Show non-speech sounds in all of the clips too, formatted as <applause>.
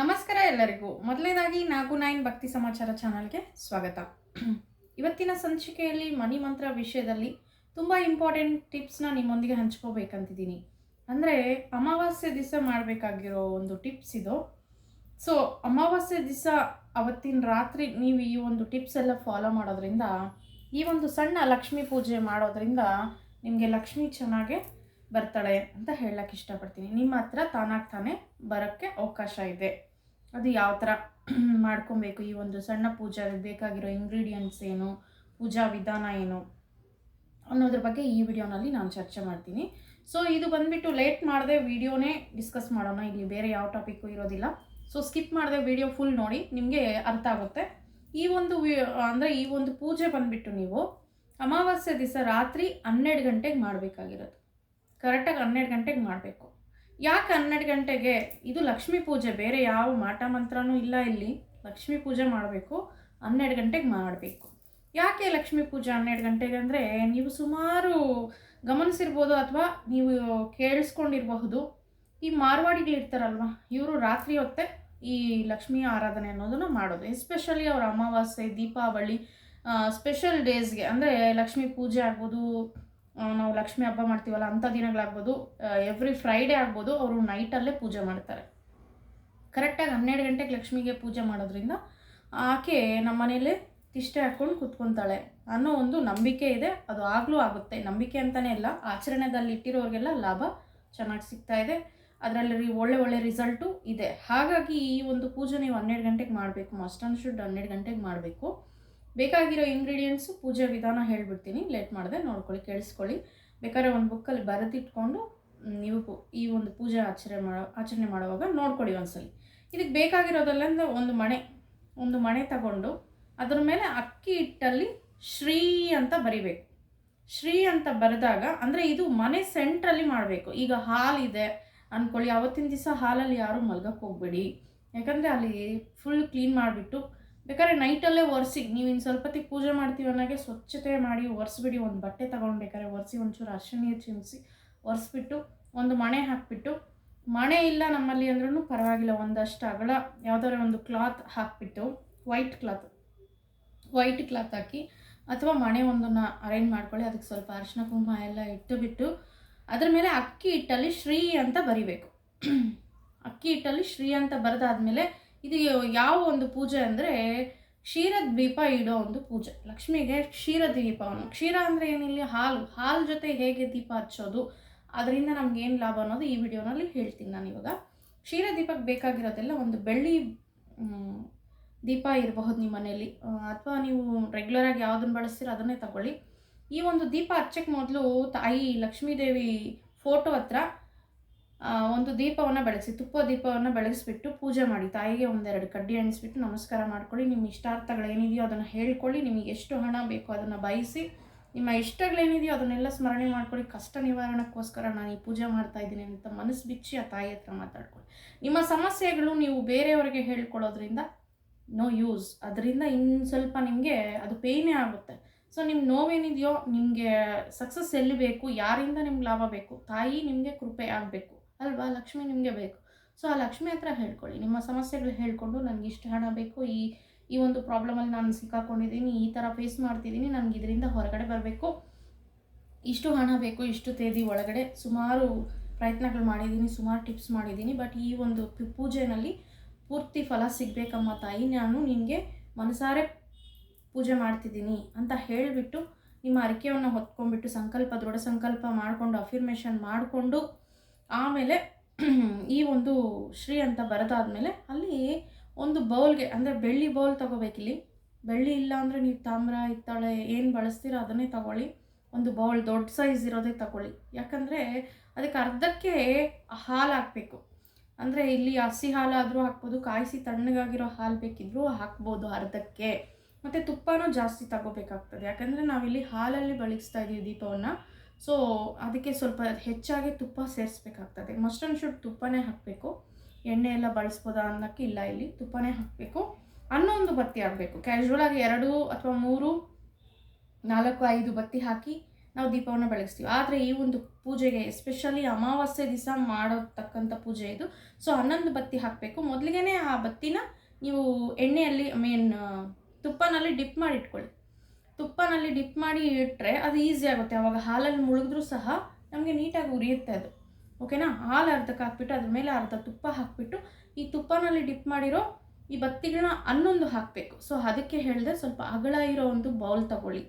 ನಮಸ್ಕಾರ ಎಲ್ಲರಿಗೂ. ಮೊದಲನೇದಾಗಿ ನಾಗು ನೈನ್ ಭಕ್ತಿ ಸಮಾಚಾರ ಚಾನಲ್ಗೆ ಸ್ವಾಗತ. ಇವತ್ತಿನ ಸಂಚಿಕೆಯಲ್ಲಿ ಮನಿ ಮಂತ್ರ ವಿಷಯದಲ್ಲಿ ತುಂಬ ಇಂಪಾರ್ಟೆಂಟ್ ಟಿಪ್ಸ್ನ ನಿಮ್ಮೊಂದಿಗೆ ಹಂಚ್ಕೋಬೇಕಂತಿದ್ದೀನಿ. ಅಂದರೆ ಅಮಾವಾಸ್ಯೆ ದಿವಸ ಮಾಡಬೇಕಾಗಿರೋ ಒಂದು ಟಿಪ್ಸ್ ಇದು. ಸೊ ಅಮಾವಾಸ್ಯೆ ದಿವಸ ಅವತ್ತಿನ ರಾತ್ರಿ ನೀವು ಈ ಒಂದು ಟಿಪ್ಸ್ ಎಲ್ಲ ಫಾಲೋ ಮಾಡೋದ್ರಿಂದ ಈ ಒಂದು ಸಣ್ಣ ಲಕ್ಷ್ಮೀ ಪೂಜೆ ಮಾಡೋದ್ರಿಂದ ನಿಮಗೆ ಲಕ್ಷ್ಮಿ ಚೆನ್ನಾಗೆ ಬರ್ತಾಳೆ ಅಂತ ಹೇಳಕ್ಕೆ ಇಷ್ಟಪಡ್ತೀನಿ. ನಿಮ್ಮ ಹತ್ರ ತಾನಾಗಿ ತಾನೇ ಬರೋಕ್ಕೆ ಅವಕಾಶ ಇದೆ. ಅದು ಯಾವ ಥರ <clears throat> ಮಾಡ್ಕೊಬೇಕು? ಈ ಒಂದು ಸಣ್ಣ ಪೂಜೆ, ಬೇಕಾಗಿರೋ ಇಂಗ್ರೀಡಿಯೆಂಟ್ಸ್ ಏನು? ಪೂಜಾ ವಿಧಾನ ಏನು? ಅನ್ನೋದ್ರ ಬಗ್ಗೆ ಈ ವಿಡಿಯೋನಲ್ಲಿ ನಾನು ಚರ್ಚೆ ಮಾಡ್ತೀನಿ. ಸೊ ಇದು ಬಂದ್ಬಿಟ್ಟು ಲೇಟ್ ಮಾಡದೆ ವಿಡಿಯೋನೇ ಡಿಸ್ಕಸ್ ಮಾಡೋಣ. ಇಲ್ಲಿ ಬೇರೆ ಯಾವ ಟಾಪಿಕ್ಕು ಇರೋದಿಲ್ಲ. ಸೊ ಸ್ಕಿಪ್ ಮಾಡದೆ ವಿಡಿಯೋ ಫುಲ್ ನೋಡಿ. ನಿಮಗೆ ಅರ್ಥ ಆಗುತ್ತೆ. ಈ ಒಂದು ಅಂದರೆ ಈ ಒಂದು ಪೂಜೆ ಬಂದ್ಬಿಟ್ಟು ನೀವು ಅಮಾವಾಸ್ಯೆ ದಿವಸ ರಾತ್ರಿ ಹನ್ನೆರಡು ಗಂಟೆಗೆ ಮಾಡಬೇಕಾಗಿರೋದು. ಕರೆಕ್ಟಾಗಿ ಹನ್ನೆರಡು ಗಂಟೆಗೆ ಮಾಡಬೇಕು. ಯಾಕೆ ಹನ್ನೆರಡು ಗಂಟೆಗೆ? ಇದು ಲಕ್ಷ್ಮೀ ಪೂಜೆ, ಬೇರೆ ಯಾವ ಮಾಟ ಮಂತ್ರನೂ ಇಲ್ಲ ಇಲ್ಲಿ. ಲಕ್ಷ್ಮೀ ಪೂಜೆ ಮಾಡಬೇಕು, ಹನ್ನೆರಡು ಗಂಟೆಗೆ ಮಾಡಬೇಕು. ಯಾಕೆ ಲಕ್ಷ್ಮೀ ಪೂಜೆ ಹನ್ನೆರಡು ಗಂಟೆಗೆ ಅಂದರೆ ನೀವು ಸುಮಾರು ಗಮನಿಸಿರ್ಬೋದು ಅಥವಾ ನೀವು ಕೇಳಿಸ್ಕೊಂಡಿರಬಹುದು. ಈ ಮಾರ್ವಾಡಿಗಳಿರ್ತಾರಲ್ವ, ಇವರು ರಾತ್ರಿ ಹೊತ್ತೆ ಈ ಲಕ್ಷ್ಮೀ ಆರಾಧನೆ ಅನ್ನೋದನ್ನು ಮಾಡೋದು. ಎಸ್ಪೆಷಲಿ ಅವರ ಅಮಾವಾಸ್ಯೆ, ದೀಪಾವಳಿ ಸ್ಪೆಷಲ್ ಡೇಸ್ಗೆ ಅಂದರೆ ಲಕ್ಷ್ಮೀ ಪೂಜೆ ಆಗ್ಬೋದು ನಾವು ಲಕ್ಷ್ಮಿ ಹಬ್ಬ ಮಾಡ್ತೀವಲ್ಲ ಅಂಥ ದಿನಗಳಾಗ್ಬೋದು ಎವ್ರಿ ಫ್ರೈಡೇ ಆಗ್ಬೋದು ಅವರು ನೈಟಲ್ಲೇ ಪೂಜೆ ಮಾಡ್ತಾರೆ. ಕರೆಕ್ಟಾಗಿ ಹನ್ನೆರಡು ಗಂಟೆಗೆ ಲಕ್ಷ್ಮಿಗೆ ಪೂಜೆ ಮಾಡೋದ್ರಿಂದ ಆಕೆ ನಮ್ಮ ಮನೇಲಿ ತಿಷ್ಟೆ ಹಾಕ್ಕೊಂಡು ಕೂತ್ಕೊತಾಳೆ ಅನ್ನೋ ಒಂದು ನಂಬಿಕೆ ಇದೆ. ಅದು ಆಗಲೂ ಆಗುತ್ತೆ. ನಂಬಿಕೆ ಅಂತಲೇ ಇಲ್ಲ ಆಚರಣೆದಲ್ಲಿ ಇಟ್ಟಿರೋರಿಗೆಲ್ಲ ಲಾಭ ಚೆನ್ನಾಗಿ ಸಿಗ್ತಾ ಇದೆ. ಅದರಲ್ಲಿ ಒಳ್ಳೆ ಒಳ್ಳೆ ರಿಸಲ್ಟು ಇದೆ. ಹಾಗಾಗಿ ಈ ಒಂದು ಪೂಜೆ ನೀವು ಹನ್ನೆರಡು ಗಂಟೆಗೆ ಮಾಡಬೇಕು ಮಸ್ಟ್ ಶುಡ್ ಹನ್ನೆರಡು ಗಂಟೆಗೆ ಮಾಡಬೇಕು. ಬೇಕಾಗಿರೋ ಇಂಗ್ರೀಡಿಯೆಂಟ್ಸು ಪೂಜೆ ವಿಧಾನ ಹೇಳ್ಬಿಡ್ತೀನಿ. ಲೇಟ್ ಮಾಡಿದೆ ನೋಡ್ಕೊಳ್ಳಿ, ಕೇಳಿಸ್ಕೊಳ್ಳಿ. ಬೇಕಾದ್ರೆ ಒಂದು ಬುಕ್ಕಲ್ಲಿ ಬರೆದಿಟ್ಕೊಂಡು ನೀವು ಈ ಒಂದು ಪೂಜೆ ಆಚರಣೆ ಮಾಡೋ, ಆಚರಣೆ ಮಾಡುವಾಗ ನೋಡ್ಕೊಳ್ಳಿ ಒಂದ್ಸಲಿ. ಇದಕ್ಕೆ ಬೇಕಾಗಿರೋದಲ್ಲ ಒಂದು ಮಣೆ ಒಂದು ಮಣೆ ತಗೊಂಡು ಅದರ ಮೇಲೆ ಅಕ್ಕಿ ಹಿಟ್ಟಲ್ಲಿ ಶ್ರೀ ಅಂತ ಬರಿಬೇಕು. ಶ್ರೀ ಅಂತ ಬರೆದಾಗ, ಅಂದರೆ ಇದು ಮನೆ ಸೆಂಟ್ರಲ್ಲಿ ಮಾಡಬೇಕು. ಈಗ ಹಾಲಿದೆ ಅಂದ್ಕೊಳ್ಳಿ ಅವತ್ತಿನ ದಿವಸ ಹಾಲಲ್ಲಿ ಯಾರೂ ಮಲ್ಗಕ್ಕೆ ಹೋಗ್ಬೇಡಿ. ಯಾಕಂದರೆ ಅಲ್ಲಿ ಫುಲ್ ಕ್ಲೀನ್ ಮಾಡಿಬಿಟ್ಟು ಬೇಕಾದ್ರೆ ನೈಟಲ್ಲೇ ಒರೆಸಿ, ನೀವು ಇನ್ನು ಸ್ವಲ್ಪ ಹೊತ್ತಿಗೆ ಪೂಜೆ ಮಾಡ್ತೀವಿ ಅನ್ನೋಗೆ ಸ್ವಚ್ಛತೆ ಮಾಡಿ ಒರೆಸ್ಬಿಡಿ, ಒಂದು ಬಟ್ಟೆ ತಗೊಂಡು ಬೇಕಾದ್ರೆ ಒರೆಸಿ, ಒಂಚೂರು ಅರ್ಶಿಣ ನೀರು ಚಿಮಿಸಿ ಒರೆಸ್ಬಿಟ್ಟು, ಒಂದು ಮಣೆ ಹಾಕಿಬಿಟ್ಟು, ಮಣೆ ಇಲ್ಲ ನಮ್ಮಲ್ಲಿ ಅಂದ್ರೂ ಪರವಾಗಿಲ್ಲ, ಒಂದಷ್ಟು ಅಗಲ, ಯಾವುದಾದ್ರು ಒಂದು ಕ್ಲಾತ್ ಹಾಕಿಬಿಟ್ಟು ವೈಟ್ ಕ್ಲಾತ್ ವೈಟ್ ಕ್ಲಾತ್ ಹಾಕಿ, ಅಥವಾ ಮಣೆ ಒಂದನ್ನು ಅರೇಂಜ್ ಮಾಡ್ಕೊಳ್ಳಿ, ಅದಕ್ಕೆ ಸ್ವಲ್ಪ ಅರಿಶಿನ ಕುಂಕುಮ ಎಲ್ಲ ಇಟ್ಟು ಬಿಟ್ಟು ಅದ್ರ ಮೇಲೆ ಅಕ್ಕಿ ಹಿಟ್ಟಲ್ಲಿ ಶ್ರೀ ಅಂತ ಬರಿಬೇಕು. ಅಕ್ಕಿ ಹಿಟ್ಟಲ್ಲಿ ಶ್ರೀ ಅಂತ ಬರೆದಾದ್ಮೇಲೆ ಇದು ಯಾವ ಒಂದು ಪೂಜೆ ಅಂದರೆ ಕ್ಷೀರ ದ್ವೀಪ ಇಡೋ ಒಂದು ಪೂಜೆ. ಲಕ್ಷ್ಮಿಗೆ ಕ್ಷೀರ ದೀಪವನ್ನು ಕ್ಷೀರ ಅಂದರೆ ಏನಿಲ್ಲ? ಹಾಲು. ಹಾಲು ಜೊತೆ ಹೇಗೆ ದೀಪ ಹಚ್ಚೋದು? ಅದರಿಂದ ನಮ್ಗೆ ಏನು ಲಾಭ ಅನ್ನೋದು ಈ ವಿಡಿಯೋನಲ್ಲಿ ಹೇಳ್ತೀನಿ ನಾನು ಇವಾಗ. ಕ್ಷೀರ ದೀಪಕ್ಕೆ ಬೇಕಾಗಿರೋದೆಲ್ಲ ಒಂದು ಬೆಳ್ಳಿ ದೀಪ ಇರಬಹುದು ನಿಮ್ಮ ಮನೆಯಲ್ಲಿ. ಅಥವಾ ನೀವು ರೆಗ್ಯುಲರಾಗಿ ಯಾವುದನ್ನು ಬಳಸ್ತೀರೋ ಅದನ್ನೇ ತಗೊಳ್ಳಿ. ಈ ಒಂದು ದೀಪ ಹಚ್ಚಕ್ಕೆ ಮೊದಲು ತಾಯಿ ಲಕ್ಷ್ಮೀದೇವಿ ಫೋಟೋ ಹತ್ರ ಒಂದು ದೀಪವನ್ನು ಬೆಳಗಿಸಿ, ತುಪ್ಪ ದೀಪವನ್ನು ಬೆಳಗಿಸ್ಬಿಟ್ಟು ಪೂಜೆ ಮಾಡಿ, ತಾಯಿಗೆ ಒಂದೆರಡು ಕಡ್ಡಿ ಎಣಿಸ್ಬಿಟ್ಟು ನಮಸ್ಕಾರ ಮಾಡ್ಕೊಳ್ಳಿ, ನಿಮ್ಮ ಇಷ್ಟಾರ್ಥಗಳೇನಿದೆಯೋ ಅದನ್ನು ಹೇಳ್ಕೊಳ್ಳಿ, ನಿಮಗೆ ಎಷ್ಟು ಹಣ ಬೇಕೋ ಅದನ್ನು ಬಯಸಿ, ನಿಮ್ಮ ಇಷ್ಟಗಳೇನಿದೆಯೋ ಅದನ್ನೆಲ್ಲ ಸ್ಮರಣೆ ಮಾಡ್ಕೊಳ್ಳಿ, ಕಷ್ಟ ನಿವಾರಣಕ್ಕೋಸ್ಕರ ನಾನು ಈ ಪೂಜೆ ಮಾಡ್ತಾ ಇದ್ದೀನಿ ಅಂತ ಮನಸ್ಸು ಬಿಚ್ಚಿ ಆ ತಾಯಿ ಹತ್ರ ಮಾತಾಡ್ಕೊಳ್ಳಿ. ನಿಮ್ಮ ಸಮಸ್ಯೆಗಳು ನೀವು ಬೇರೆಯವರಿಗೆ ಹೇಳ್ಕೊಳ್ಳೋದ್ರಿಂದ ನೋ ಯೂಸ್ ಅದರಿಂದ ಇನ್ನು ಸ್ವಲ್ಪ ನಿಮಗೆ ಅದು ಪೇಯ್ನೇ ಆಗುತ್ತೆ. ಸೊ ನಿಮ್ಮ ನೋವೇನಿದೆಯೋ, ನಿಮಗೆ ಸಕ್ಸಸ್ ಎಲ್ಲಿ ಬೇಕು, ಯಾರಿಂದ ನಿಮ್ಗೆ ಲಾಭ ಬೇಕು, ತಾಯಿ ನಿಮಗೆ ಕೃಪೆ ಆಗಬೇಕು. ಅಲ್ವಾ? ಲಕ್ಷ್ಮಿ ನಿಮಗೆ ಬೇಕು. ಸೊ ಆ ಲಕ್ಷ್ಮಿ ಹತ್ರ ಹೇಳ್ಕೊಳ್ಳಿ. ನಿಮ್ಮ ಸಮಸ್ಯೆಗಳು ಹೇಳ್ಕೊಂಡು ನನಗೆ ಇಷ್ಟು ಹಣ ಬೇಕು. ಈ ಈ ಒಂದು ಪ್ರಾಬ್ಲಮಲ್ಲಿ ನಾನು ಸಿಕ್ಕಾಕೊಂಡಿದ್ದೀನಿ, ಈ ಥರ ಫೇಸ್ ಮಾಡ್ತಿದ್ದೀನಿ, ನನಗೆ ಇದರಿಂದ ಹೊರಗಡೆ ಬರಬೇಕು. ಇಷ್ಟು ಹಣ ಬೇಕು, ಇಷ್ಟು ತೇದಿ ಒಳಗಡೆ. ಸುಮಾರು ಪ್ರಯತ್ನಗಳು ಮಾಡಿದ್ದೀನಿ, ಸುಮಾರು ಟಿಪ್ಸ್ ಮಾಡಿದ್ದೀನಿ. ಬಟ್ ಈ ಒಂದು ಪೂಜೆನಲ್ಲಿ ಪೂರ್ತಿ ಫಲ ಸಿಗಬೇಕಮ್ಮ ತಾಯಿ. ನಾನು ನಿಮಗೆ ಮನಸಾರೆ ಪೂಜೆ ಮಾಡ್ತಿದ್ದೀನಿ ಅಂತ ಹೇಳಿಬಿಟ್ಟು ನಿಮ್ಮ ಅರಿಕೆಯನ್ನು ಹೊತ್ಕೊಂಡ್ಬಿಟ್ಟು ಸಂಕಲ್ಪ, ದೃಢ ಸಂಕಲ್ಪ ಮಾಡಿಕೊಂಡು ಅಫಿರ್ಮೇಷನ್ ಮಾಡಿಕೊಂಡು ಆಮೇಲೆ ಈ ಒಂದು ಶ್ರೀ ಅಂತ ಬರೆದಾದ್ಮೇಲೆ ಅಲ್ಲಿ ಒಂದು ಬೌಲ್ಗೆ, ಅಂದರೆ ಬೆಳ್ಳಿ ಬೌಲ್ ತಗೋಬೇಕಿಲ್ಲಿ. ಬೆಳ್ಳಿ ಇಲ್ಲ ಅಂದರೆ ನೀವು ತಾಮ್ರ, ಹಿತ್ತಾಳೆ ಏನು ಬಳಸ್ತೀರೋ ಅದನ್ನೇ ತಗೊಳ್ಳಿ. ಒಂದು ಬೌಲ್ ದೊಡ್ಡ ಸೈಜ್ ಇರೋದೇ ತಗೊಳ್ಳಿ. ಯಾಕಂದರೆ ಅದಕ್ಕೆ ಅರ್ಧಕ್ಕೆ ಹಾಲು ಹಾಕಬೇಕು ಅಂದರೆ ಇಲ್ಲಿ ಹಸಿ ಹಾಲಾದರೂ ಹಾಕ್ಬೋದು, ಕಾಯಿಸಿ ತಣ್ಣಗಾಗಿರೋ ಹಾಲು ಬೇಕಿದ್ರೂ ಹಾಕ್ಬೋದು ಅರ್ಧಕ್ಕೆ. ಮತ್ತು ತುಪ್ಪನೂ ಜಾಸ್ತಿ ತಗೋಬೇಕಾಗ್ತದೆ. ಯಾಕಂದರೆ ನಾವಿಲ್ಲಿ ಹಾಲಲ್ಲಿ ಬಳಸ್ತಾ ಇದ್ದೀವಿ ದೀಪವನ್ನು. ಸೊ ಅದಕ್ಕೆ ಸ್ವಲ್ಪ ಹೆಚ್ಚಾಗಿ ತುಪ್ಪ ಸೇರಿಸ್ಬೇಕಾಗ್ತದೆ. ಮಸ್ಟ್ ಆ್ಯಂಡ್ ಶುಡ್ ತುಪ್ಪನೇ ಹಾಕಬೇಕು. ಎಣ್ಣೆ ಎಲ್ಲ ಬಳಸ್ಬೋದಾ ಅನ್ನೋಕ್ಕೆ ಇಲ್ಲ ಇಲ್ಲಿ. ತುಪ್ಪನೇ ಹಾಕಬೇಕು. ಹನ್ನೊಂದು ಬತ್ತಿ ಆಗಬೇಕು ಕ್ಯಾಶುವಲ್ ಆಗಿ ಎರಡು ಅಥವಾ ಮೂರು, ನಾಲ್ಕು, ಐದು ಬತ್ತಿ ಹಾಕಿ ನಾವು ದೀಪವನ್ನು ಬೆಳಗಿಸ್ತೀವಿ. ಆದರೆ ಈ ಒಂದು ಪೂಜೆಗೆ ಎಸ್ಪೆಷಲಿ ಅಮಾವಾಸ್ಯೆ ದಿವಸ ಮಾಡೋತಕ್ಕಂಥ ಪೂಜೆ ಇದು. ಸೊ ಹನ್ನೊಂದು ಬತ್ತಿ ಹಾಕಬೇಕು. ಮೊದಲಿಗೆ ಆ ಬತ್ತಿನ ನೀವು ಎಣ್ಣೆಯಲ್ಲಿ ಮೀನ್ ತುಪ್ಪನಲ್ಲಿ ಡಿಪ್ ಮಾಡಿ ಇಟ್ಕೊಳ್ಳಿ. ತುಪ್ಪನಲ್ಲಿ ಡಿಪ್ ಮಾಡಿ ಇಟ್ಟರೆ ಅದು ಈಸಿ ಆಗುತ್ತೆ. ಅವಾಗ ಹಾಲಲ್ಲಿ ಮುಳುಗಿದ್ರೂ ಸಹ ನಮಗೆ ನೀಟಾಗಿ ಉರಿಯುತ್ತೆ ಅದು. ಓಕೆನಾ? ಹಾಲು ಅರ್ಧಕ್ಕೆ ಹಾಕ್ಬಿಟ್ಟು ಅದ್ರ ಮೇಲೆ ಅರ್ಧ ತುಪ್ಪ ಹಾಕ್ಬಿಟ್ಟು ಈ ತುಪ್ಪನಲ್ಲಿ ಡಿಪ್ ಮಾಡಿರೋ ಈ ಬತ್ತಿಗಳನ್ನ ಹನ್ನೊಂದು ಹಾಕಬೇಕು. ಸೊ, ಅದಕ್ಕೆ ಹೇಳಿದೆ ಸ್ವಲ್ಪ ಅಗಲ ಇರೋ ಒಂದು ಬೌಲ್ ತಗೊಳ್ಳಿ.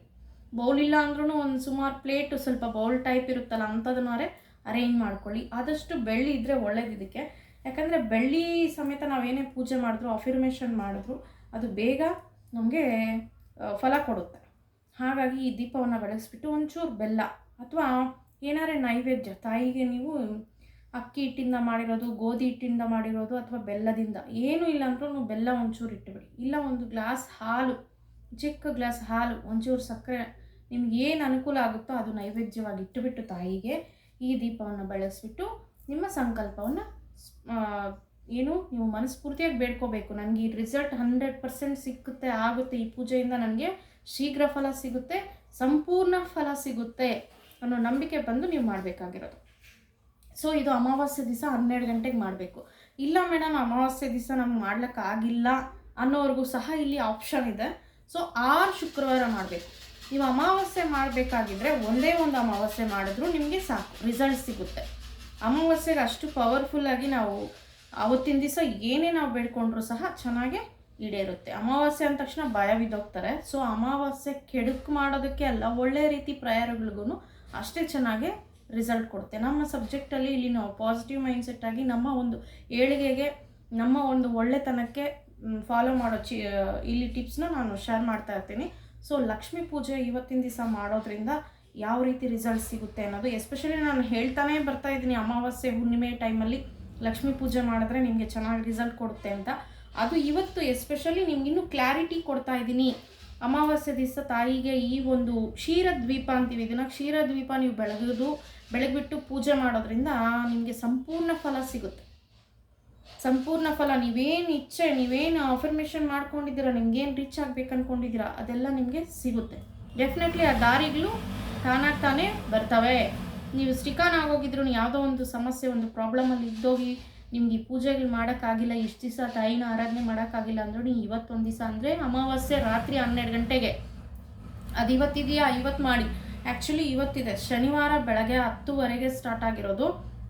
ಬೌಲ್ ಇಲ್ಲ ಅಂದ್ರೂ ಒಂದು ಸುಮಾರು ಪ್ಲೇಟು ಸ್ವಲ್ಪ ಬೌಲ್ ಟೈಪ್ ಇರುತ್ತಲ್ಲ ಅಂಥದನ್ನೇ ಅರೇಂಜ್ ಮಾಡ್ಕೊಳ್ಳಿ. ಆದಷ್ಟು ಬೆಳ್ಳಿ ಇದ್ದರೆ ಒಳ್ಳೇದು ಇದಕ್ಕೆ. ಯಾಕಂದರೆ ಬೆಳ್ಳಿ ಸಮೇತ ನಾವೇನೇ ಪೂಜೆ ಮಾಡಿದ್ರು, ಅಫಿರ್ಮೇಷನ್ ಮಾಡಿದ್ರು, ಅದು ಬೇಗ ನಮಗೆ ಫಲ ಕೊಡುತ್ತೆ. ಹಾಗಾಗಿ ಈ ದೀಪವನ್ನು ಬೆಳೆಸ್ಬಿಟ್ಟು ಒಂಚೂರು ಬೆಲ್ಲ ಅಥವಾ ಏನಾರೇ ನೈವೇದ್ಯ, ತಾಯಿಗೆ ನೀವು ಅಕ್ಕಿ ಹಿಟ್ಟಿಂದ ಮಾಡಿರೋದು, ಗೋಧಿ ಹಿಟ್ಟಿಂದ ಮಾಡಿರೋದು ಅಥವಾ ಬೆಲ್ಲದಿಂದ ಏನೂ ಇಲ್ಲ ಅಂದ್ರೂ ಬೆಲ್ಲ ಒಂಚೂರು ಇಟ್ಟುಬಿಡಿ ಇಲ್ಲ ಒಂದು ಗ್ಲಾಸ್ ಹಾಲು, ಚಿಕ್ಕ ಗ್ಲಾಸ್ ಹಾಲು, ಒಂಚೂರು ಸಕ್ಕರೆ ನಿಮ್ಗೆ ಏನು ಅನುಕೂಲ ಆಗುತ್ತೋ ಅದು ನೈವೇದ್ಯವಾಗಿ ಇಟ್ಟುಬಿಟ್ಟು ತಾಯಿಗೆ ಈ ದೀಪವನ್ನು ಬೆಳೆಸ್ಬಿಟ್ಟು ನಿಮ್ಮ ಸಂಕಲ್ಪವನ್ನು ಏನು ನೀವು ಮನಸ್ಫೂರ್ತಿಯಾಗಿ ಬೇಡ್ಕೋಬೇಕು. ನನಗೆ ಈ ರಿಸಲ್ಟ್ ಹಂಡ್ರೆಡ್ ಪರ್ಸೆಂಟ್ ಸಿಕ್ಕುತ್ತೆ, ಆಗುತ್ತೆ ಈ ಪೂಜೆಯಿಂದ ನನಗೆ ಶೀಘ್ರ ಫಲ ಸಿಗುತ್ತೆ, ಸಂಪೂರ್ಣ ಫಲ ಸಿಗುತ್ತೆ ಅನ್ನೋ ನಂಬಿಕೆ ಬಂದು ನೀವು ಮಾಡಬೇಕಾಗಿರೋದು. ಸೊ ಇದು ಅಮಾವಾಸ್ಯೆ ದಿವಸ ಹನ್ನೆರಡು ಗಂಟೆಗೆ ಮಾಡಬೇಕು. ಇಲ್ಲ ಮೇಡಮ್ ಅಮಾವಾಸ್ಯೆ ದಿವಸ ನಮ್ಗೆ ಮಾಡ್ಲಿಕ್ಕಾಗಿಲ್ಲ ಅನ್ನೋರ್ಗೂ ಸಹ ಇಲ್ಲಿ ಆಪ್ಷನ್ ಇದೆ. ಸೊ ಆರು ಶುಕ್ರವಾರ ಮಾಡಬೇಕು. ನೀವು ಅಮಾವಾಸ್ಯೆ ಮಾಡಬೇಕಾಗಿದ್ರೆ ಒಂದೇ ಒಂದು ಅಮಾವಾಸ್ಯೆ ಮಾಡಿದ್ರು ನಿಮಗೆ ಸಾಕು ರಿಸಲ್ಟ್ ಸಿಗುತ್ತೆ. ಅಮಾವಾಸ್ಯೆಗೆ ಅಷ್ಟು ಪವರ್ಫುಲ್ಲಾಗಿ ನಾವು ಅವತ್ತಿನ ದಿವಸ ಏನೇ ನಾವು ಬೇಡ್ಕೊಂಡ್ರೂ ಸಹ ಚೆನ್ನಾಗೆ ಈಡೇರುತ್ತೆ. ಅಮಾವಾಸ್ಯೆ ಅಂದ ತಕ್ಷಣ ಭಯ ಬಿದ್ದೋಗ್ತಾರೆ ಸೊ ಅಮಾವಾಸ್ಯೆ ಕೆಡುಕು ಮಾಡೋದಕ್ಕೆ ಅಲ್ಲ, ಒಳ್ಳೆ ರೀತಿ ಪ್ರಯಾರಗಳಿಗೂ ಅಷ್ಟೇ ಚೆನ್ನಾಗಿ ರಿಸಲ್ಟ್ ಕೊಡುತ್ತೆ. ನಮ್ಮ ಸಬ್ಜೆಕ್ಟಲ್ಲಿ ಇಲ್ಲಿ ನಾವು ಪಾಸಿಟಿವ್ ಮೈಂಡ್ಸೆಟ್ ಆಗಿ ನಮ್ಮ ಒಂದು ಏಳಿಗೆಗೆ, ನಮ್ಮ ಒಂದು ಒಳ್ಳೆತನಕ್ಕೆ ಫಾಲೋ ಮಾಡೋ ಚಿ, ಇಲ್ಲಿ ಟಿಪ್ಸ್ನ ನಾನು ಶೇರ್ ಮಾಡ್ತಾ ಇರ್ತೀನಿ. ಸೊ ಲಕ್ಷ್ಮೀ ಪೂಜೆ ಇವತ್ತಿನ ದಿವಸ ಮಾಡೋದ್ರಿಂದ ಯಾವ ರೀತಿ ರಿಸಲ್ಟ್ ಸಿಗುತ್ತೆ ಅನ್ನೋದು ಎಸ್ಪೆಷಲಿ ನಾನು ಹೇಳ್ತಾನೆ ಬರ್ತಾ ಇದ್ದೀನಿ ಅಮಾವಾಸ್ಯೆ ಹುಣ್ಣಿಮೆ ಟೈಮಲ್ಲಿ ಲಕ್ಷ್ಮೀ ಪೂಜೆ ಮಾಡಿದ್ರೆ ನಿಮಗೆ ಚೆನ್ನಾಗಿ ರಿಸಲ್ಟ್ ಕೊಡುತ್ತೆ ಅಂತ. ಅದು ಇವತ್ತು ಎಸ್ಪೆಷಲಿ ನಿಮ್ಗೆ ಇನ್ನೂ ಕ್ಲಾರಿಟಿ ಕೊಡ್ತಾ ಇದ್ದೀನಿ. ಅಮಾವಾಸ್ಯೆ ದಿವಸ ತಾಯಿಗೆ ಈ ಒಂದು ಕ್ಷೀರದ್ವೀಪ ಅಂತೀವಿ, ಇದನ್ನು ಕ್ಷೀರದ್ವೀಪ ನೀವು ಬೆಳಗೋದು ಬೆಳಗ್ಬಿಟ್ಟು ಪೂಜೆ ಮಾಡೋದ್ರಿಂದ ನಿಮಗೆ ಸಂಪೂರ್ಣ ಫಲ ಸಿಗುತ್ತೆ. ಸಂಪೂರ್ಣ ಫಲ, ನೀವೇನು ಇಚ್ಛೆ, ನೀವೇನು ಅಫರ್ಮೇಷನ್ ಮಾಡ್ಕೊಂಡಿದ್ದೀರಾ, ನಿಮ್ಗೇನು ರೀಚ್ ಆಗ್ಬೇಕು ಅಂದ್ಕೊಂಡಿದ್ದೀರಾ ಅದೆಲ್ಲ ನಿಮಗೆ ಸಿಗುತ್ತೆ. ಡೆಫಿನೆಟ್ಲಿ ಆ ದಾರಿಗಳು ತಾನಾಗಿ ತಾನೇ ಬರ್ತವೆ. ನೀವು ಸ್ಟಿಕಾನ್ ಆಗೋಗಿದ್ರು ಯಾವುದೋ ಒಂದು ಸಮಸ್ಯೆ, ಒಂದು ಪ್ರಾಬ್ಲಮಲ್ಲಿ ಇದ್ದೋಗಿ ನಿಮ್ಗೆ ಈ ಪೂಜೆಗಳು ಮಾಡೋಕ್ಕಾಗಿಲ್ಲ, ಇಷ್ಟು ದಿವಸ ತಾಯಿನ ಆರಾಧನೆ ಮಾಡೋಕ್ಕಾಗಿಲ್ಲ ಅಂದ್ರೆ ನೀವು ಇವತ್ತೊಂದು ದಿವಸ ಅಂದರೆ ಅಮಾವಾಸ್ಯೆ ರಾತ್ರಿ ಹನ್ನೆರಡು ಗಂಟೆಗೆ. ಅದು ಇವತ್ತಿದೆಯಾ? ಇವತ್ತು ಮಾಡಿ. ಆ್ಯಕ್ಚುಲಿ ಇವತ್ತಿದೆ. ಶನಿವಾರ ಬೆಳಗ್ಗೆ ಹತ್ತುವರೆಗೆ ಸ್ಟಾರ್ಟ್ ಆಗಿರೋದು.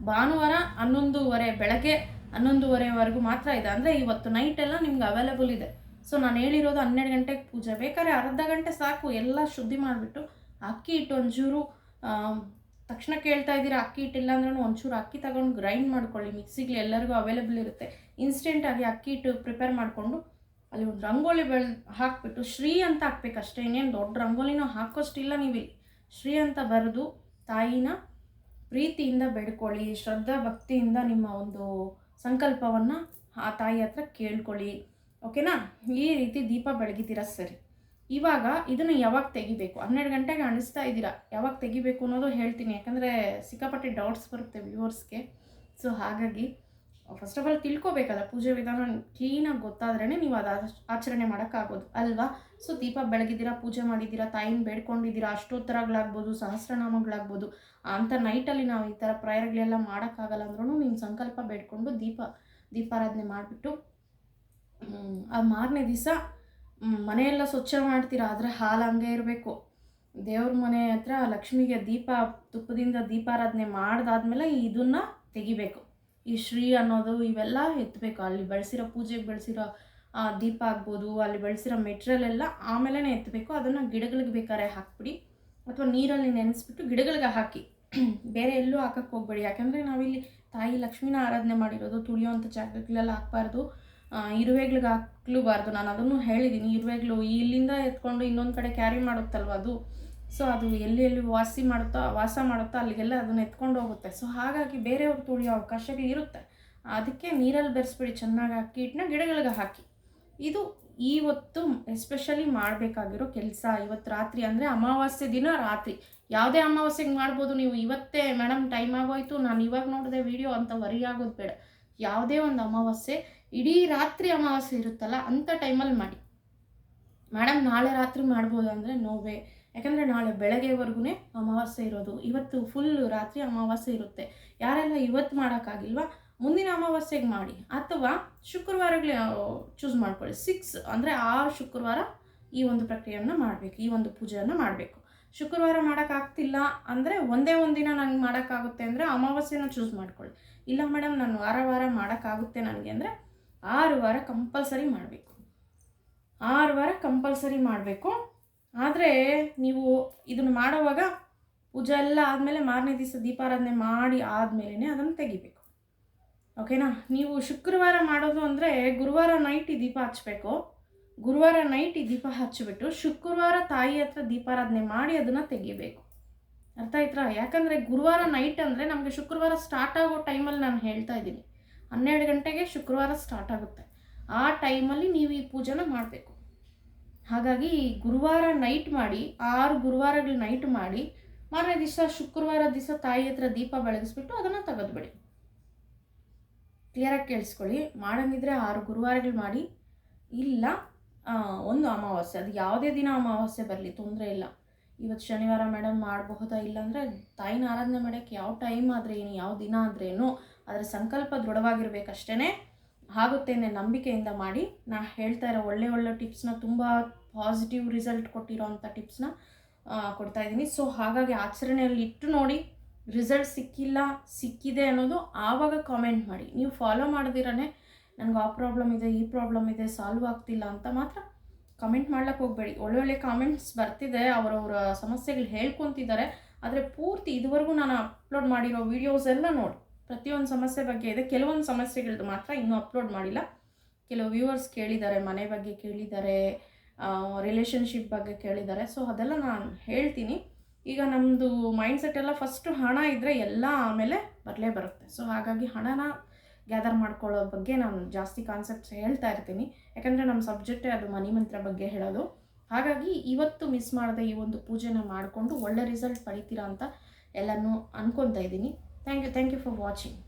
ಭಾನುವಾರ ಹನ್ನೊಂದುವರೆ, ಬೆಳಗ್ಗೆ ಹನ್ನೊಂದುವರೆವರೆಗೂ ಮಾತ್ರ ಇದೆ. ಅಂದರೆ ಇವತ್ತು ನೈಟೆಲ್ಲ ನಿಮ್ಗೆ ಅವೈಲೇಬಲ್ ಇದೆ. ಸೊ ನಾನು ಹೇಳಿರೋದು ಹನ್ನೆರಡು ಗಂಟೆಗೆ ಪೂಜೆ. ಬೇಕಾದ್ರೆ ಅರ್ಧ ಗಂಟೆ ಸಾಕು. ಎಲ್ಲ ಶುದ್ಧಿ ಮಾಡಿಬಿಟ್ಟು ಅಕ್ಕಿ ಹಿಟ್ಟು ಒಂಚೂರು ತಕ್ಷಣ ಕೇಳ್ತಾ ಇದ್ದೀರಾ, ಅಕ್ಕಿ ಹಿಟ್ಟಿಲ್ಲ ಅಂದ್ರೂ ಒಂಚೂರು ಅಕ್ಕಿ ತಗೊಂಡು ಗ್ರೈಂಡ್ ಮಾಡ್ಕೊಳ್ಳಿ ಮಿಕ್ಸಿಗೆ ಎಲ್ಲರಿಗೂ ಅವೈಲೇಬಲ್ ಇರುತ್ತೆ. ಇನ್ಸ್ಟೆಂಟಾಗಿ ಅಕ್ಕಿ ಹಿಟ್ಟು ಪ್ರಿಪೇರ್ ಮಾಡಿಕೊಂಡು ಅಲ್ಲಿ ಒಂದು ರಂಗೋಲಿ ಬೆಳೆ, ಹಾಕ್ಬಿಟ್ಟು, ಶ್ರೀ ಅಂತ ಹಾಕ್ಬೇಕು ಅಷ್ಟೇ, ಇನ್ನೇನು ದೊಡ್ಡ ರಂಗೋಲಿನೂ ಹಾಕೋಷ್ಟಿಲ್ಲ ನೀವು ಶ್ರೀ ಅಂತ ಬರೆದು ತಾಯಿನ ಪ್ರೀತಿಯಿಂದ ಬೇಡ್ಕೊಳ್ಳಿ, ಶ್ರದ್ಧಾ ಭಕ್ತಿಯಿಂದ ನಿಮ್ಮ ಒಂದು ಸಂಕಲ್ಪವನ್ನು ಆ ತಾಯಿ ಹತ್ರ ಕೇಳ್ಕೊಳ್ಳಿ. ಓಕೆನಾ ಈ ರೀತಿ ದೀಪ ಬೆಳಗಿದ್ದೀರಾ ಸರಿ. ಇವಾಗ ಇದನ್ನು ಯಾವಾಗ ತೆಗಿಬೇಕು? ಹನ್ನೆರಡು ಗಂಟೆಗೆ ಅನಿಸ್ತಾ ಇದ್ದೀರಾ? ಯಾವಾಗ ತೆಗಿಬೇಕು ಅನ್ನೋದು ಹೇಳ್ತೀನಿ. ಯಾಕಂದರೆ ಸಿಕ್ಕಾಪಟ್ಟೆ ಡೌಟ್ಸ್ ಬರುತ್ತೆ ವ್ಯೂವರ್ಸ್ಗೆ ಸೊ ಹಾಗಾಗಿ ಫಸ್ಟ್ ಆಫ್ ಆಲ್ ತಿಳ್ಕೊಬೇಕಲ್ಲ. ಪೂಜೆ ವಿಧಾನ ಕ್ಲೀನಾಗಿ ಗೊತ್ತಾದ್ರೇ ನೀವು ಅದು ಆಚರಣೆ ಮಾಡೋಕ್ಕಾಗೋದು. ಅಲ್ವಾ? ಸೊ ದೀಪ ಬೆಳಗಿದ್ದೀರಾ, ಪೂಜೆ ಮಾಡಿದ್ದೀರಾ ತಾಯಿನ ಬೇಡ್ಕೊಂಡಿದ್ದೀರಾ, ಅಷ್ಟೋತ್ತರಗಳಾಗ್ಬೋದು, ಸಹಸ್ರನಾಮಗಳಾಗ್ಬೋದು ಅಂಥ ನೈಟಲ್ಲಿ ನಾವು ಈ ಥರ ಪ್ರಯರ್ಗಳೆಲ್ಲ ಮಾಡೋಕ್ಕಾಗಲ್ಲ ಅಂದ್ರೂ ನಿಮ್ಮ ಸಂಕಲ್ಪ ಬೇಡ್ಕೊಂಡು ದೀಪ, ದೀಪಾರಾಧನೆ ಮಾಡಿಬಿಟ್ಟು ಆ ಮಾರನೇ ದಿವಸ ಮನೆಯೆಲ್ಲ ಸ್ವಚ್ಛ ಮಾಡ್ತೀರಾ? ಆದರೆ ಹಾಲು ಹಂಗೆ ಇರಬೇಕು. ದೇವ್ರ ಮನೆ ಹತ್ರ ಲಕ್ಷ್ಮಿಗೆ ದೀಪ, ತುಪ್ಪದಿಂದ ದೀಪಾರಾಧನೆ ಮಾಡಿದಾದ್ಮೇಲೆ ಇದನ್ನು ತೆಗಿಬೇಕು. ಈ ಶ್ರೀ ಅನ್ನೋದು ಇವೆಲ್ಲ ಎತ್ತಬೇಕು ಅಲ್ಲಿ ಬೆಳೆಸಿರೋ ಪೂಜೆಗೆ ಬೆಳೆಸಿರೋ ದೀಪ ಆಗ್ಬೋದು, ಅಲ್ಲಿ ಬೆಳೆಸಿರೋ ಮೆಟ್ರಿಯಲ್ ಎಲ್ಲ ಆಮೇಲೆ ಎತ್ತಬೇಕು ಅದನ್ನು ಗಿಡಗಳಿಗೆ ಬೇಕಾದ್ರೆ ಹಾಕ್ಬಿಡಿ. ಅಥವಾ ನೀರಲ್ಲಿ ನೆನೆಸ್ಬಿಟ್ಟು ಗಿಡಗಳಿಗೆ ಹಾಕಿ. <clears throat> ಬೇರೆ ಎಲ್ಲೂ ಹಾಕಕ್ಕೆ ಹೋಗ್ಬೇಡಿ. ಯಾಕಂದರೆ ನಾವಿಲ್ಲಿ ತಾಯಿ ಲಕ್ಷ್ಮೀನ ಆರಾಧನೆ ಮಾಡಿರೋದು, ತುಳಿಯೋವಂಥ ಜಾಗಗಳೆಲ್ಲ ಹಾಕ್ಬಾರ್ದು. ಇರುವೆಗ್ಳಿಗೆ ಹಾಕ್ಲೂಬಾರ್ದು ನಾನು ಅದನ್ನು ಹೇಳಿದ್ದೀನಿ ಇರುವೆಗಳು ಇಲ್ಲಿಂದ ಎತ್ಕೊಂಡು ಇನ್ನೊಂದು ಕಡೆ ಕ್ಯಾರಿ ಮಾಡುತ್ತಲ್ವ ಅದು? ಸೊ ಅದು ಎಲ್ಲಿ ಎಲ್ಲಿ ವಾಸಿ ಮಾಡುತ್ತೋ, ವಾಸ ಮಾಡುತ್ತೋ ಅಲ್ಲಿಗೆಲ್ಲ ಅದನ್ನು ಎತ್ಕೊಂಡು ಹೋಗುತ್ತೆ. ಸೊ ಹಾಗಾಗಿ ಬೇರೆಯವ್ರು ತುಳಿಯೋ ಅವಕಾಶಗಳು ಇರುತ್ತೆ. ಅದಕ್ಕೆ ನೀರಲ್ಲಿ ಬೆರೆಸ್ಬಿಡಿ, ಚೆನ್ನಾಗಿ ಹಾಕಿ ಹಿಟ್ಟನ್ನ ಗಿಡಗಳಿಗೆ ಹಾಕಿ. ಇದು ಇವತ್ತು ಎಸ್ಪೆಷಲಿ ಮಾಡಬೇಕಾಗಿರೋ ಕೆಲಸ. ಇವತ್ತು ರಾತ್ರಿ ಅಂದರೆ ಅಮಾವಾಸ್ಯೆ ದಿನ ರಾತ್ರಿ. ಯಾವುದೇ ಅಮಾವಾಸ್ಯೆಗೆ ಮಾಡ್ಬೋದು ನೀವು. ಇವತ್ತೇ, ಮೇಡಮ್ ಟೈಮ್ ಆಗೋಯ್ತು. ನಾನು ಇವಾಗ ನೋಡಿದೆ ವಿಡಿಯೋ ಅಂತ ವರಿ ಆಗೋದು ಬೇಡ. ಯಾವುದೇ ಒಂದು ಅಮಾವಾಸ್ಯೆ, ಇಡೀ ರಾತ್ರಿ ಅಮಾವಾಸ್ಯೆ ಇರುತ್ತಲ್ಲ ಅಂಥ ಟೈಮಲ್ಲಿ ಮಾಡಿ. ಮೇಡಮ್, ನಾಳೆ ರಾತ್ರಿ ಮಾಡ್ಬೋದು ಅಂದರೆ ನೋವೇ. ಯಾಕಂದರೆ ನಾಳೆ ಬೆಳಗ್ಗೆವರೆಗೂ ಅಮಾವಾಸ್ಯೆ ಇರೋದು. ಇವತ್ತು ಫುಲ್ ರಾತ್ರಿ ಅಮಾವಾಸ್ಯೆ ಇರುತ್ತೆ. ಯಾರೆಲ್ಲ ಇವತ್ತು ಮಾಡೋಕ್ಕಾಗಿಲ್ವಾ, ಮುಂದಿನ ಅಮಾವಾಸ್ಯೆಗೆ ಮಾಡಿ. ಅಥವಾ ಶುಕ್ರವಾರಗಳೇ ಚೂಸ್ ಮಾಡ್ಕೊಳ್ಳಿ. ಸಿಕ್ಸ್ ಅಂದರೆ ಆ ಶುಕ್ರವಾರ ಈ ಒಂದು ಪ್ರಕ್ರಿಯೆಯನ್ನು ಮಾಡಬೇಕು, ಈ ಒಂದು ಪೂಜೆಯನ್ನು ಮಾಡಬೇಕು. ಶುಕ್ರವಾರ ಮಾಡೋಕ್ಕಾಗ್ತಿಲ್ಲ ಅಂದರೆ ಒಂದೇ ಒಂದು ದಿನ ನಂಗೆ ಮಾಡೋಕ್ಕಾಗುತ್ತೆ ಅಂದರೆ ಅಮಾವಾಸ್ಯೆನ ಚೂಸ್ ಮಾಡ್ಕೊಳ್ಳಿ. ಇಲ್ಲ ಮೇಡಮ್, ನಾನು ವಾರ ವಾರ ಮಾಡೋಕ್ಕಾಗುತ್ತೆ ನನಗೆ ಅಂದರೆ ಆರು ವಾರ ಕಂಪಲ್ಸರಿ ಮಾಡಬೇಕು. ಆರು ವಾರ ಕಂಪಲ್ಸರಿ ಮಾಡಬೇಕು. ಆದರೆ ನೀವು ಇದನ್ನು ಮಾಡೋವಾಗ ಪೂಜೆ ಎಲ್ಲ ಆದಮೇಲೆ ಮಾರನೇ ದಿವಸ ದೀಪಾರಾಧನೆ ಮಾಡಿ ಆದಮೇಲೆ ಅದನ್ನು ತೆಗಿಬೇಕು. ಓಕೆನಾ? ನೀವು ಶುಕ್ರವಾರ ಮಾಡೋದು ಅಂದರೆ ಗುರುವಾರ ನೈಟ್ ಈ ದೀಪ ಹಚ್ಚಬೇಕು ಗುರುವಾರ ನೈಟ್ ಈ ದೀಪ ಹಚ್ಚಿಬಿಟ್ಟು ಶುಕ್ರವಾರ ತಾಯಿ ಹತ್ರ ದೀಪಾರಾಧನೆ ಮಾಡಿ ಅದನ್ನು ತೆಗಿಬೇಕು. ಅರ್ಥ ಆಯ್ತಾ? ಯಾಕಂದರೆ ಗುರುವಾರ ನೈಟ್ ಅಂದರೆ ನಮಗೆ ಶುಕ್ರವಾರ ಸ್ಟಾರ್ಟ್ ಆಗೋ ಟೈಮಲ್ಲಿ ನಾನು ಹೇಳ್ತಾ ಇದ್ದೀನಿ. ಹನ್ನೆರಡು ಗಂಟೆಗೆ ಶುಕ್ರವಾರ ಸ್ಟಾರ್ಟ್ ಆಗುತ್ತೆ. ಆ ಟೈಮಲ್ಲಿ ನೀವು ಈ ಪೂಜೆನ ಮಾಡಬೇಕು. ಹಾಗಾಗಿ ಗುರುವಾರ ನೈಟ್ ಮಾಡಿ, ಆರು ಗುರುವಾರಗಳು ನೈಟ್ ಮಾಡಿ, ಮಾರನೇ ದಿವಸ ಶುಕ್ರವಾರ ದಿವಸ ತಾಯಿ ಹತ್ರ ದೀಪ ಬೆಳಗಿಸ್ಬಿಟ್ಟು ಅದನ್ನು ತೆಗೆದುಬಿಡಿ. ಕ್ಲಿಯರಾಗಿ ಕೇಳಿಸ್ಕೊಳ್ಳಿ. ಮಾಡಂಗಿದ್ರೆ ಆರು ಗುರುವಾರಗಳು ಮಾಡಿ. ಇಲ್ಲ ಒಂದು ಅಮಾವಾಸ್ಯೆ. ಅದು ಯಾವುದೇ ದಿನ ಅಮಾವಾಸ್ಯೆ ಬರಲಿ, ತೊಂದರೆ ಇಲ್ಲ. ಇವತ್ತು ಶನಿವಾರ ಮೇಡಮ್ ಮಾಡಬಹುದಾ ಇಲ್ಲಾಂದರೆ ತಾಯಿನ ಆರಾಧನೆ ಮಾಡೋಕ್ಕೆ ಯಾವ ಟೈಮ್ ಆದರೆ ಏನು, ಯಾವ ದಿನ ಆದ್ರೇನು ಅದರ ಸಂಕಲ್ಪ ದೃಢವಾಗಿರ್ಬೇಕಷ್ಟೇ ಆಗುತ್ತೆ ಅನ್ನೋ ನಂಬಿಕೆಯಿಂದ ಮಾಡಿ ನಾ ಹೇಳ್ತಾ ಇರೋ ಒಳ್ಳೆ ಒಳ್ಳೆ ಟಿಪ್ಸ್ನ ತುಂಬ ಪಾಸಿಟಿವ್ ರಿಸಲ್ಟ್ ಕೊಟ್ಟಿರೋ ಅಂಥ ಟಿಪ್ಸ್ನ ಕೊಡ್ತಾ ಇದ್ದೀನಿ. ಸೊ ಹಾಗಾಗಿ ಆಚರಣೆಯಲ್ಲಿ ಇಟ್ಟು ನೋಡಿ ರಿಸಲ್ಟ್ ಸಿಕ್ಕಿಲ್ಲ, ಸಿಕ್ಕಿದೆ ಅನ್ನೋದು ಆವಾಗ ಕಾಮೆಂಟ್ ಮಾಡಿ. ನೀವು ಫಾಲೋ ಮಾಡದಿರನೇ, ನನಗೆ ಆ ಪ್ರಾಬ್ಲಮ್ ಇದೆ, ಈ ಪ್ರಾಬ್ಲಮ್ ಇದೆ ಸಾಲ್ವ್ ಆಗ್ತಿಲ್ಲ ಅಂತ ಮಾತ್ರ ಕಮೆಂಟ್ ಮಾಡ್ಲಿಕ್ಕೆ ಹೋಗಬೇಡಿ. ಒಳ್ಳೊಳ್ಳೆ ಕಾಮೆಂಟ್ಸ್ ಬರ್ತಿದೆ, ಅವರವರ ಸಮಸ್ಯೆಗಳು ಹೇಳ್ಕೊತಿದ್ದಾರೆ. ಆದರೆ ಪೂರ್ತಿ ಇದುವರೆಗೂ ನಾನು ಅಪ್ಲೋಡ್ ಮಾಡಿರೋ ವೀಡಿಯೋಸ್ ಎಲ್ಲ ನೋಡಿ, ಪ್ರತಿಯೊಂದು ಸಮಸ್ಯೆ ಬಗ್ಗೆ ಇದೆ. ಕೆಲವೊಂದು ಸಮಸ್ಯೆಗಳದ್ದು ಮಾತ್ರ ಇನ್ನೂ ಅಪ್ಲೋಡ್ ಮಾಡಿಲ್ಲ. ಕೆಲವು ವ್ಯೂವರ್ಸ್ ಕೇಳಿದ್ದಾರೆ, ಮನೆ ಬಗ್ಗೆ ಕೇಳಿದ್ದಾರೆ ರಿಲೇಷನ್ಶಿಪ್ ಬಗ್ಗೆ ಕೇಳಿದ್ದಾರೆ. ಸೊ ಅದೆಲ್ಲ ನಾನು ಹೇಳ್ತೀನಿ. ಈಗ ನಮ್ಮದು ಮೈಂಡ್ಸೆಟ್ ಎಲ್ಲ ಫಸ್ಟು ಹಣ ಇದ್ದರೆ ಎಲ್ಲ ಆಮೇಲೆ ಬರಲೇ ಬರುತ್ತೆ. ಸೊ ಹಾಗಾಗಿ ಹಣನ ಗ್ಯಾದರ್ ಮಾಡ್ಕೊಳ್ಳೋ ಬಗ್ಗೆ ನಾನು ಜಾಸ್ತಿ ಕಾನ್ಸೆಪ್ಟ್ಸ್ ಹೇಳ್ತಾ ಇರ್ತೀನಿ. ಯಾಕಂದರೆ ನಮ್ಮ ಸಬ್ಜೆಕ್ಟೇ ಅದು ಮನಿ ಮಂತ್ರ ಬಗ್ಗೆ ಹೇಳೋದು. ಹಾಗಾಗಿ ಇವತ್ತು ಮಿಸ್ ಮಾಡದೆ ಈ ಒಂದು ಪೂಜೆನ ಮಾಡಿಕೊಂಡು ಒಳ್ಳೆ ರಿಸಲ್ಟ್ ಪಡಿತೀರಾ ಅಂತ ಎಲ್ಲನೂ ಅನ್ಕೊತಾ ಇದ್ದೀನಿ. Thank you thank you for watching